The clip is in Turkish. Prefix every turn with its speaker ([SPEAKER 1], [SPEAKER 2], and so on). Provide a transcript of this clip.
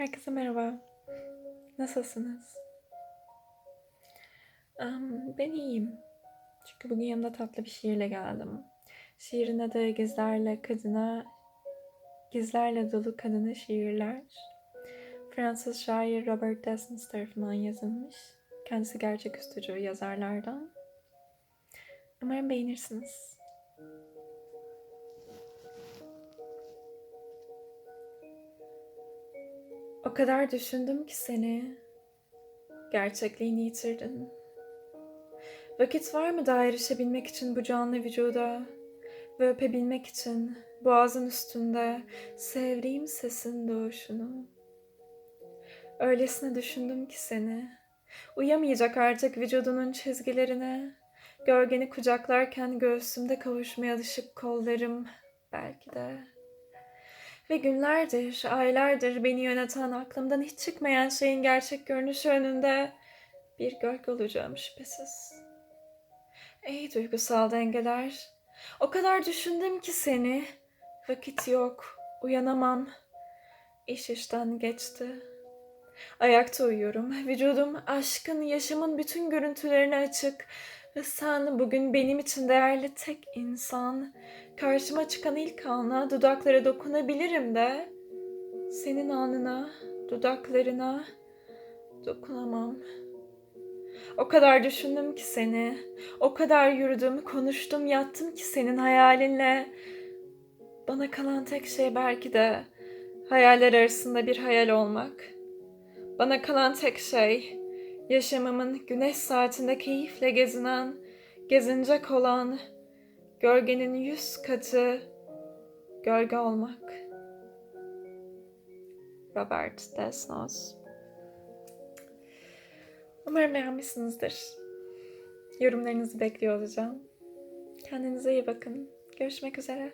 [SPEAKER 1] Herkese merhaba. Nasılsınız? Am, ben iyiyim. Çünkü bugün yanımda tatlı bir şiirle geldim. Şiirin adı Gizlerle Kadına, Gizlerle Dolu Kadına Şiirler. Fransız şair Robert Desnos tarafından yazılmış. Kendisi gerçeküstü yazarlardan. Umarım beğenirsiniz. O kadar düşündüm ki seni. Gerçekliğini yitirdin. Vakit var mı daha erişebilmek için bu canlı vücuda ve öpebilmek için boğazın üstünde sevdiğim sesin doğuşunu. Öylesine düşündüm ki seni. Uyamayacak artık vücudunun çizgilerine. Gölgeni kucaklarken göğsümde kavuşmaya alışık kollarım belki de. Ve günlerdir, aylardır beni yöneten aklımdan hiç çıkmayan şeyin gerçek görünüşü önünde bir gölge olacağım şüphesiz. Ey duygusal dengeler, o kadar düşündüm ki seni. Vakit yok, uyanamam. İş işten geçti. Ayakta uyuyorum. Vücudum aşkın, yaşamın bütün görüntülerine açık. Ve sen bugün benim için değerli tek insan. Karşıma çıkan ilk ana dudaklara dokunabilirim de. Senin alnına, dudaklarına dokunamam. O kadar düşündüm ki seni. O kadar yürüdüm, konuştum, yattım ki senin hayalinle. Bana kalan tek şey belki de hayaller arasında bir hayal olmak. Bana kalan tek şey yaşamımın güneş saatinde keyifle gezinen, gezinecek olan, gölgenin yüz katı gölge olmak. Robert Desnos Umarım beğenmişsinizdir. Yorumlarınızı bekliyor olacağım. Kendinize iyi bakın. Görüşmek üzere.